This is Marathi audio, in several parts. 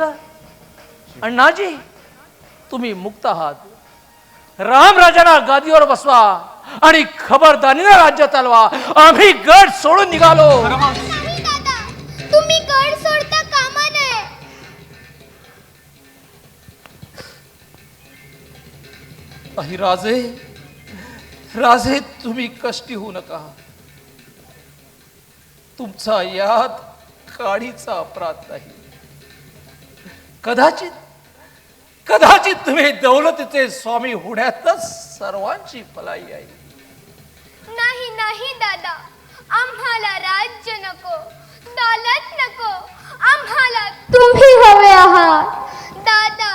मुक्त अण्णाजी तुम्ही मुक्त आहात. रामराजांना गादीवर बसवा आणि खबरदारीने राज्य चालवा. आम्ही गड सोडून निघालो. तुम्ही गड सोडता कामा नये. अहि राजे राजे तुम्ही कष्टी होऊ नका. तुमचा यात काडीचा अपराध नाही. कदाचित कदाचित तुम्ही दौलतीचे स्वामी होण्यातच सर्वांची भलाई आहे. नाही नाही दादा. आम्हाला राज्य नको दौलत नको. आम्हाला तुम्ही हवे आहात. दादा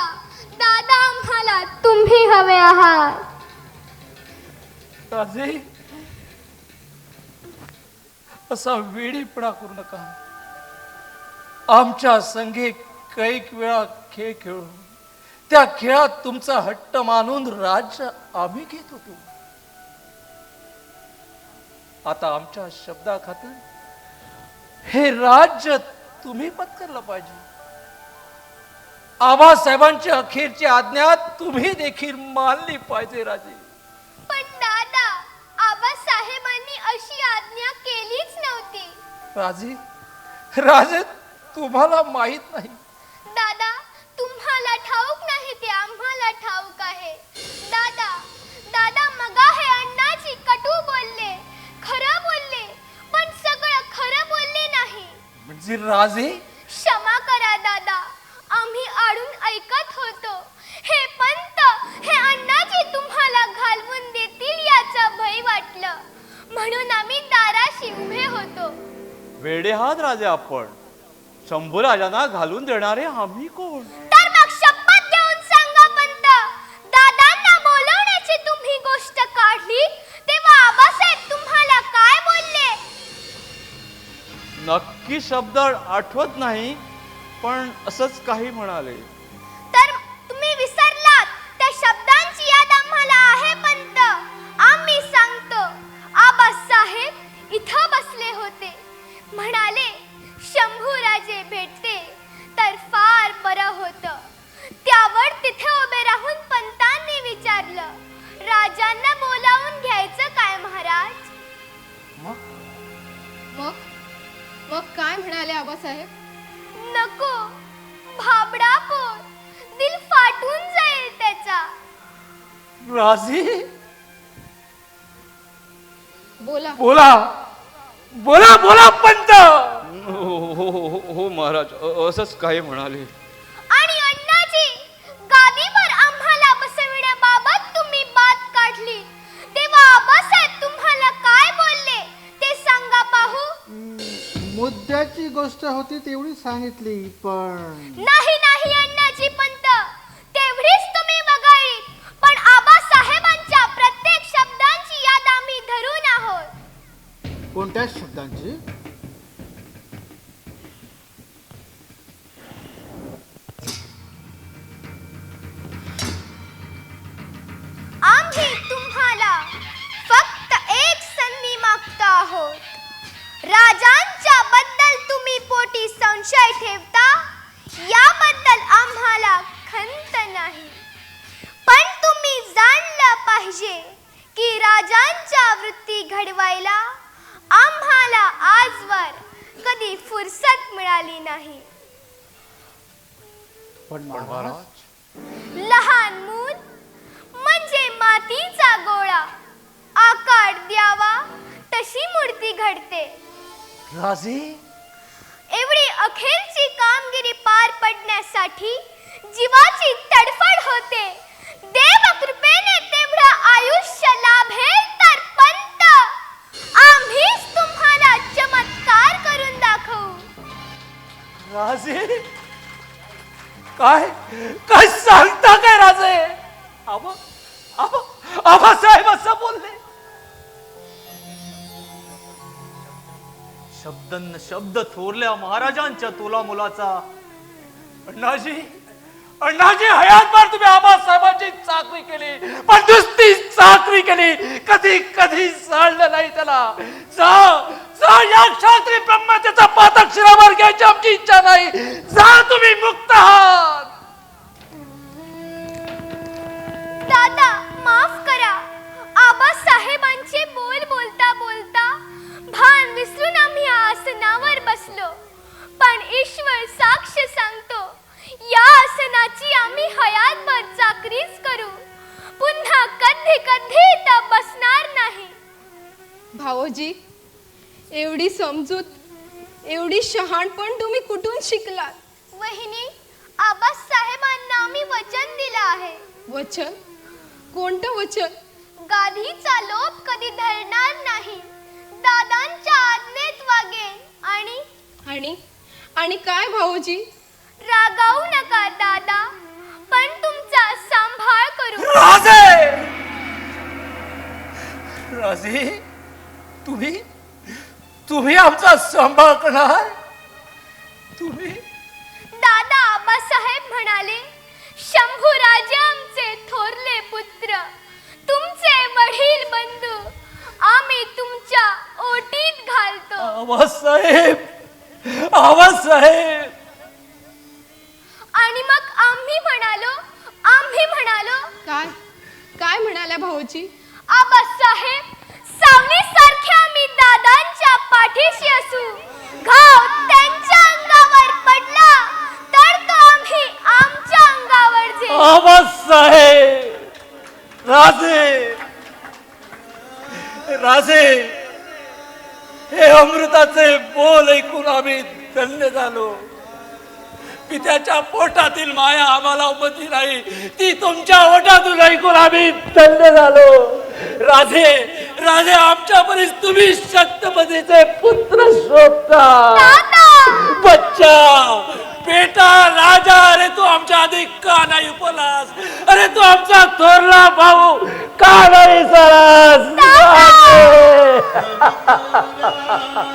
दादा आम्हाला तुम्ही हवे आहात. राजे असा वेळीपणा करू नका. आमच्या संघे कैक वेळा खेळ खेळून त्या खेळात तुमचा हट्ट मानून राज्य आम्ही घेत होतो आता आमच्या शब्दाखातर हे राज्य तुम्ही पत्करलं पाहिजे. आबासाहेबांची अखेरची आज्ञा तुम्ही देखील मानली पाहिजे राजे. पण दादा आबासाहेबांनी अशी आज्ञा केलीच नव्हती. राजे राजे तुम्हाला माहीत नाही. म्हणजे राजे? क्षमा करा दादा. आम्ही आडून ऐकत होतो. हे पंत हे अण्णाजी तुम्हाला घालवून देतील याचा भय वाटलं. म्हणून आम्ही दाराशी उभे होतो. वेडे आहात राजे आपण. शंभू राजांना घालून देणारे आम्ही कोण? नक्की शब्द आठवत नाही पण असंच काही म्हणाले. म्हणाले आबासाहेब. नको भाबडा कोण दिल फाटून जाईल त्याचा. राजे? बोला. बोला. बोला बोला पंत! हो हो हो हो महाराज अ- असंच काही म्हणाले. मुद्द्याची गोष्ट होती तेवढी सांगितली पण नाही नाही अण्णाजी पंत तेवढीच तुम्ही वगळलीत पण आबासाहेबांच्या प्रत्येक शब्दांची याद आम्ही धरून आहोत. कोणत्याच शब्दांची? राजांच्या वृत्ती घडवायला आम्हाला आजवर कधी फुरसत मिळाली नाही. पण महाराज लहान मूल म्हणजे मातीचा गोळा. आकार द्यावा तशी मूर्ती घडते. राजे? एवढी अखेरची कामगिरी पार पडण्यासाठी जीवाची काय? काय सांगता काय राजे? आबा आबा आबासाहेब असं बोलले. शब्द शब्द थोरल्या महाराजांच्या तोला मुलाचा अण्णाजी अण्णाजी हयातभर तुम्ही आबासाहेबांची चाकरी केली. पण नुसती चाकरी केली. कधी कधी चाललं नाही त्याला. जा जा या क्षात्री ब्रह्मतेचा पातक शिरावर जगण्याची आमची इच्छा नाही. जा तुम्ही मुक्त आहात. दादा माफ करा. आबा साहेबांचे बोल बोलता बोलता भान विसरून आम्ही आसनावर बसलो. पण ईश्वर साक्ष सांगतो या आसनाची आम्ही हयातभर चाकरीच करू. पुन्हा कधी कधी तर बसणार नाही. भाऊजी एवढी समजूत एवढी शहाणपण तुम्ही कुठून शिकलात? वहिनी आबासाहेबांना आम्ही वचन दिलं आहे. वचन? कोणतं वचन? गाधीचा लोभ कधी धरणार नाही. दादांच्या आज्ञेत वागेन. आणि? आणि? आणि काय भाऊजी? रागावू नका दादा. पण तुमचा सांभाळ करू. राजे! राजे तुम्ही तुम्ही आमचा सांभाळ करणार तुम्ही? दादा आबासाहेब म्हणाले शंभूराजे आमचे थोरले पुत्र तुमचे वडील बंधू आम्ही तुमच्या ओटीत घालतो. आवासाहेब आवासाहेब आणि मग आम्ही म्हणालो आम्ही म्हणालो काय? काय म्हणाल्या भाऊजी? आबासाहेब पाठीशी असू घाव त्यांच्या अंगावर पडला तर तो आम्ही आमच्या अंगावर झेलू. आवासाहेब राजे. राजे हे अमृताचे बोल ऐकून आम्ही धन्य झालो. पित्याच्या पोटातील माया आम्हाला उपती नाही ती तुमच्या ओठातून ऐकून आम्ही धन्य झालो. राजे राजे आमच्या परीस तुम्ही शक्तपतीचे पुत्र शोधता बच्चा! बेटा राजा अरे तू आमच्या आधी का नाही उपलास? अरे तू आमचा थोरला भाऊ का नाही सरास